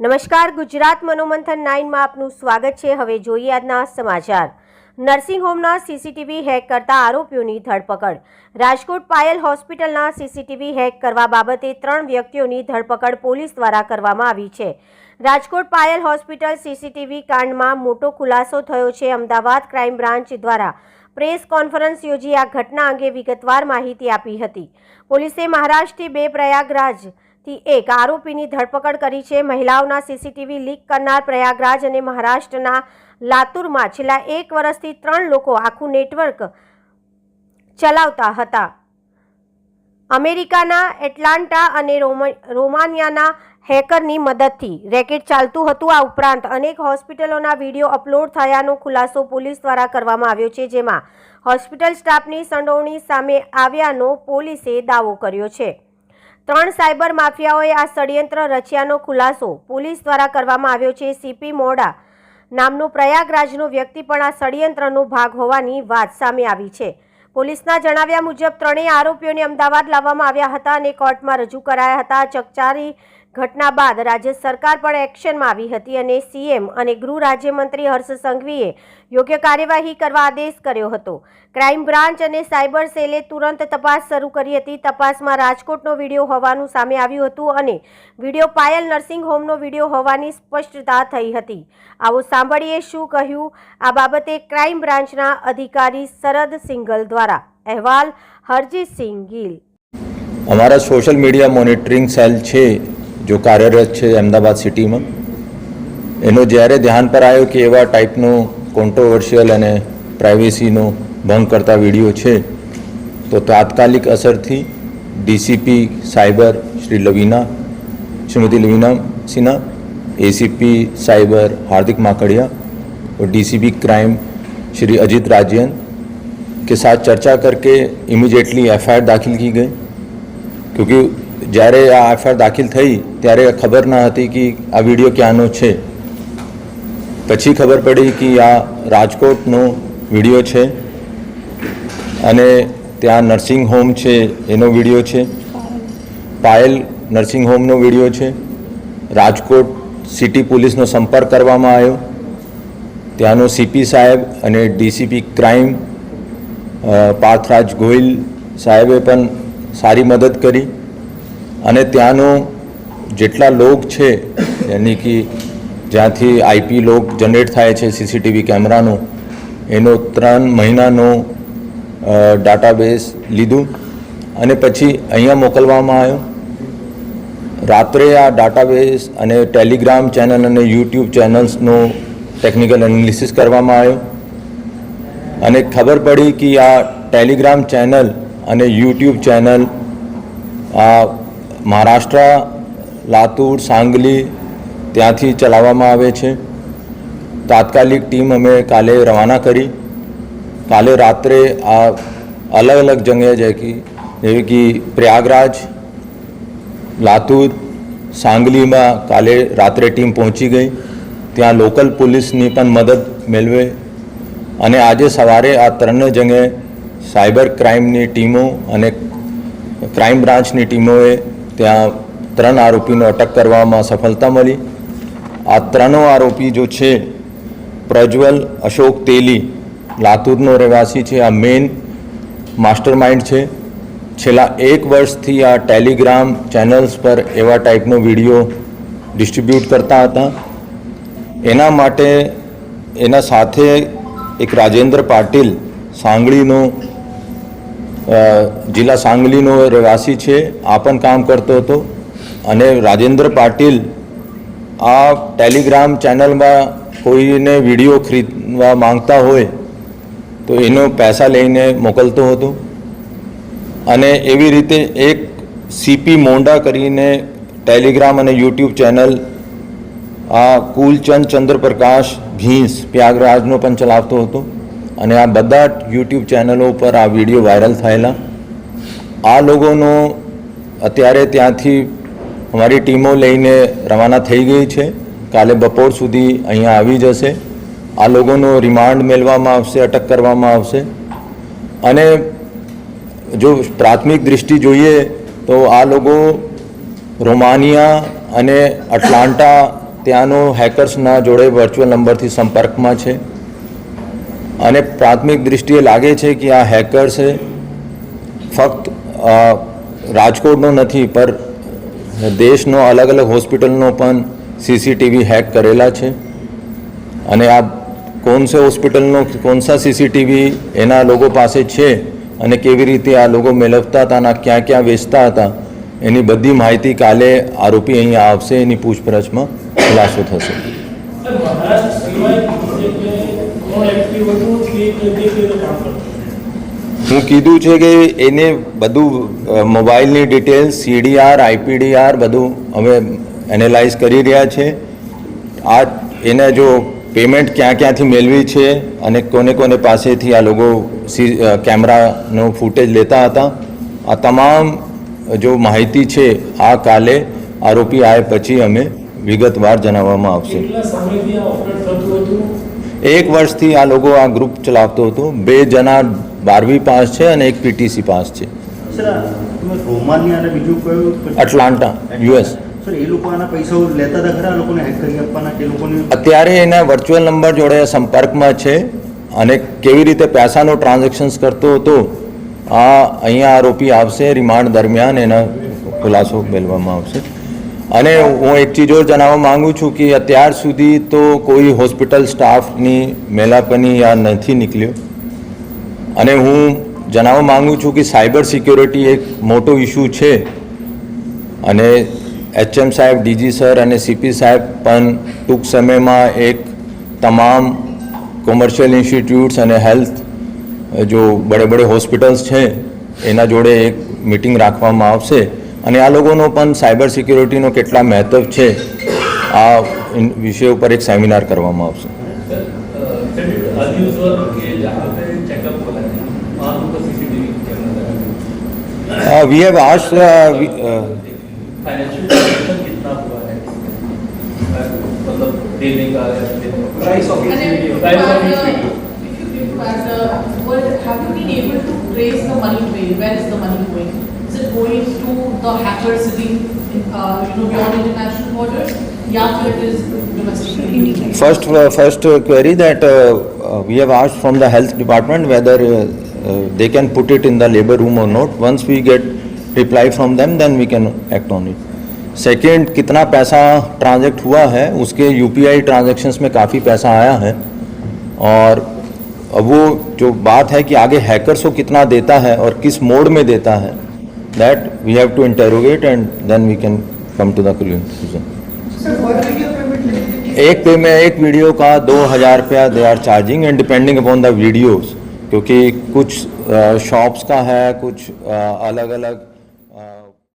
નમસ્કાર, ગુજરાત મનોમંથન નાઇનમાં આપનું સ્વાગત છે. હવે જોઈએ આજના સમાચાર. નર્સિંગ હોમના સીસીટીવી હેક કરતા આરોપીઓની ધરપકડ. રાજકોટ પાયલ હોસ્પિટલના સીસીટીવી હેક કરવા બાબતે ત્રણ વ્યક્તિઓની ધરપકડ પોલીસ દ્વારા કરવામાં આવી છે. રાજકોટ પાયલ હોસ્પિટલ સીસીટીવી કાંડમાં મોટો ખુલાસો થયો છે. અમદાવાદ ક્રાઇમ બ્રાન્ચ દ્વારા પ્રેસ કોન્ફરન્સ યોજી આ ઘટના અંગે વિગતવાર માહિતી આપી હતી. પોલીસે મહારાષ્ટ્રથી બે પ્રયાગરાજથી એક આરોપીની ધરપકડ કરી છે. મહિલાઓના સીસીટીવી લીક કરનાર પ્રયાગરાજ અને મહારાષ્ટ્રના લાતુરમાં છેલ્લા એક વર્ષથી ત્રણ લોકો આખું નેટવર્ક ચલાવતા હતા. અમેરિકાના એટલાન્ટા અને રોમ- રોમાનિયાના હેકરની મદદથી રેકેટ ચાલતું હતું. આ ઉપરાંત અનેક હોસ્પિટલોના વીડિયો અપલોડ થયાનો ખુલાસો પોલીસ દ્વારા કરવામાં આવ્યો છે, જેમાં હોસ્પિટલ સ્ટાફની સંડોવણી સામે આવ્યાનો પોલીસે દાવો કર્યો છે. ત્રણ સાયબર માફિયાઓએ આ ષડયંત્ર રચ્યાનો ખુલાસો પોલીસ દ્વારા કરવામાં આવ્યો છે. સીપી મોડા નામનો પ્રયાગરાજનો વ્યક્તિ પણ આ ષડયંત્રનો ભાગ હોવાની વાત સામે આવી છે. પોલીસના જણાવ્યા મુજબ, ત્રણેય આરોપીઓને અમદાવાદ લાવવામાં આવ્યા હતા અને કોર્ટમાં રજૂ કરાયા હતા. ચકચારી ઘટના બાદ રાજ્ય સરકાર પણ એક્શનમાં આવી હતી અને સીએમ અને ગૃહ રાજ્યમંત્રી હર્ષ સંઘવીએ યોગ્ય કાર્યવાહી કરવા આદેશ કર્યો હતો. ક્રાઇમ બ્રાન્ચ અને સાયબર સેલે તુરંત તપાસ શરૂ કરી હતી. તપાસમાં રાજકોટનો વીડિયો હોવાનું સામે આવ્યું હતું અને વીડિયો પાયલ નર્સિંગ હોમનો વીડિયો હોવાની સ્પષ્ટતા થઈ હતી. આવો સાંભળીએ શું કહ્યું આ બાબતે ક્રાઇમ બ્રાન્ચના અધિકારી શરદ સિંઘલ દ્વારા. અહેવાલ હરજીતસિંહ ગીલ. અમારા સોશિયલ મીડિયા મોનિટરિંગ સેલ છે જો કાર્યરત છે અમદાવાદ સિટીમાં એનો જ્યારે ધ્યાન પર આવ્યો કે એવા ટાઈપનો કોન્ટ્રોવર્શિયલ અને પ્રાઇવેસીનો ભંગ કરતા વિડીયો છે તો તાત્કાલિક અસરથી DCP cyber Shri Lavina Shrimati Lavina Sinha ACP cyber Hardik Makadia और डीसीपी क्राइम श्री अजीत राजन के साथ चर्चा करके इमीडिएटली एफआईआर दाखिल की गई क्योंकि જ્યારે આ એફઆઈઆર દાખલ થઈ, ત્યારે ખબર ન હતી કે આ વીડિયો ક્યાંનો છે. પછી ખબર પડી કે આ રાજકોટનો વીડિયો છે અને ત્યાં નર્સિંગ હોમ છે, એનો વીડિયો છે. પાયલ નર્સિંગ હોમનો વીડિયો છે. રાજકોટ સિટી પોલીસનો સંપર્ક કરવામાં આવ્યો. ત્યાંનો સીપી સાહેબ અને ડીસીપી ક્રાઇમ પાર્થરાજ ગોહિલ સાહેબે પણ સારી મદદ કરી. અને ત્યાંનો જેટલા લોક છે, યાની કે જ્યાંથી આઈપી લોક જનરેટ થાય છે, સીસીટીવી કેમેરાનો, એનો ત્રણ મહિનાનો ડાટાબેઝ લીધું અને પછી અહીંયા મોકલવામાં આવ્યો. રાત્રે આ ડાટાબેઝ અને ટેલિગ્રામ ચેનલ અને યુટ્યુબ ચેનલ્સનો ટેકનિકલ એનાલિસિસ કરવામાં આવ્યો. અને ખબર પડી કે આ ટેલિગ્રામ ચેનલ અને યુટ્યુબ ચેનલ આ મહારાષ્ટ્ર, લાતુર, સાંગલી ત્યાંથી ચલાવવામાં આવે છે. તાત્કાલિક ટીમ અમે કાલે રવાના કરી. કાલે રાત્રે આ અલગ અલગ જગ્યાએ કે, જેવી કે પ્રયાગરાજ, લાતુર, સાંગલીમાં કાલે રાત્રે ટીમ પહોંચી ગઈ. ત્યાં લોકલ પોલીસની પણ મદદ મેળવે. અને આજે સવારે આ ત્રણ જગ્યાએ સાયબર ક્રાઇમની ટીમો અને ક્રાઇમ બ્રાન્ચની ટીમોએ ત્યાં ત્રણ આરોપીનો અટક કરવામાં સફળતા મળી. આ ત્રણો આરોપી જો છે પ્રજ્વલ અશોક તેલી લાતુરનો રહેવાસી છે આ મેઇન માસ્ટર માઇન્ડ છે. છેલ્લા એક વર્ષથી આ ટેલિગ્રામ ચેનલ્સ પર એવા ટાઈપનો વીડિયો ડિસ્ટ્રીબ્યુટ કરતા હતા. એના માટે એના સાથે એક રાજેન્દ્ર પાટીલ સાંગલીનો અ, જિલ્લા સાંગલીનો રહેવાસી છે. આ પણ કામ કરતો હતો. અને રાજેન્દ્ર પાટીલ આ ટેલિગ્રામ ચેનલમાં કોઈને વીડિયો ખરીદવા માંગતા હોય તો એનો પૈસા લઈને મોકલતો હતો. અને એવી રીતે એક સીપી મોંડા કરીને ટેલિગ્રામ અને યુટ્યુબ ચેનલ, આ કુલચંદ ચંદ્રપ્રકાશ ઘીંસ પ્રયાગરાજનો પણ ચલાવતો હતો. અને આ બધા યુટ્યુબ ચેનલો ઉપર આ વીડિયો વાયરલ થયેલા. આ લોકોનો અત્યારે ત્યાંથી અમારી ટીમો લઈને રવાના થઈ ગઈ છે. કાલે બપોર સુધી અહીંયા આવી જશે. આ લોકોનો રિમાન્ડ મેળવામાં આવશે, અટક કરવામાં આવશે. અને જો પ્રાથમિક દૃષ્ટિ જોઈએ તો આ લોકો રોમાનિયા અને અટલાન્ટા ત્યાંનો હેકર્સના જોડે વર્ચ્યુઅલ નંબરથી સંપર્કમાં છે. અને પ્રાથમિક દૃષ્ટિએ લાગે છે કે આ હેકર્સે ફક્ત રાજકોટનો નથી, પર દેશનો અલગ અલગ હોસ્પિટલનો પણ સીસીટીવી હેક કરેલા છે. અને આ કોણ સે હોસ્પિટલનો, કોણ સા સીસીટીવી એના લોકો પાસે છે અને કેવી રીતે આ લોકો મેળવતા હતા અને ક્યાં ક્યાં વેચતા હતા, એની બધી માહિતી કાલે આરોપી અહીંયા આવશે, એની પૂછપરછમાં ખુલાસો થશે. હું કીધું છે કે એને બધું મોબાઈલની ડિટેલ્સ સીડીઆર આઈપીડીઆર બધું અમે એનાલાઇઝ કરી રહ્યા છે. આ એને જો પેમેન્ટ ક્યાં ક્યાંથી મેળવી છે અને કોને કોને પાસેથી આ લોકો સી કેમેરાનો ફૂટેજ લેતા હતા, આ તમામ જો માહિતી છે, આ કાલે આરોપી આવે પછી અમે વિગતવાર જણાવવામાં આવશે. એક વર્ષથી આ લોકો આ ગ્રુપ ચલાવતો હતો. બે જણા બારમી પાસ છે અને એક પીટીસી પાસ છે. અટલાન્ટા યુએસ અત્યારે એના વર્ચ્યુઅલ નંબર જોડે સંપર્કમાં છે અને કેવી રીતે પૈસાનો ટ્રાન્ઝેક્શન્સ કરતો હતો આ અહીંયા આરોપી આવશે રિમાન્ડ દરમિયાન એના ખુલાસો મેળવવામાં આવશે. અને હું એક ચીજો જણાવવા માંગુ છું કે અત્યાર સુધી તો કોઈ હોસ્પિટલ સ્ટાફની મેલાપની આ નથી નીકળ્યો. અને હું જણાવવા માંગુ છું કે સાયબર સિક્યોરિટી એક મોટો ઇશ્યુ છે. અને એચએમ સાહેબ, ડીજી સર અને સીપી સાહેબ પણ ટૂંક સમયમાં એક તમામ કોમર્શિયલ ઇન્સ્ટિટ્યૂટ્સ અને હેલ્થ જો બડે બડે હોસ્પિટલ્સ છે, એના જોડે એક મિટિંગ રાખવામાં આવશે. અને આ લોકોનો પણ સાયબર સિક્યોરિટીનો કેટલા મહત્વ છે આ ઇન- વિષય ઉપર એક સેમિનાર કરવામાં આવશે अनयूजल के जहाँ पे चेकअप हो रहा है वहाँ पर सीसीटीवी कैमरा लगा है વી હેવ આશ फाइनेंशियल ट्रांजेक्शन कितना हुआ है मतलब देने का या देने का price of And if you price of had, each uh, video if you give as a, well, have you been able to trace the money trail? Where is the money going? The hacker sitting, in, uh, you know, beyond international borders? Yeah, it is domestic. First, uh, first uh, query that uh, uh, we have asked from the health department whether uh, uh, they can put it in the labor room or not. Once we get reply from them, then we can act on it. Second कितना पैसा ट्रांजेक्ट हुआ है उसके UPI transactions में काफ़ी पैसा आया है और वो जो बात है कि आगे हैकर्स को कितना देता है और किस मोड में देता है that we have to interrogate and then we can come to the conclusion. एक पे में एक वीडियो का दो हज़ार रुपया they are charging and depending upon the videos क्योंकि कुछ शॉप्स का है कुछ अलग अलग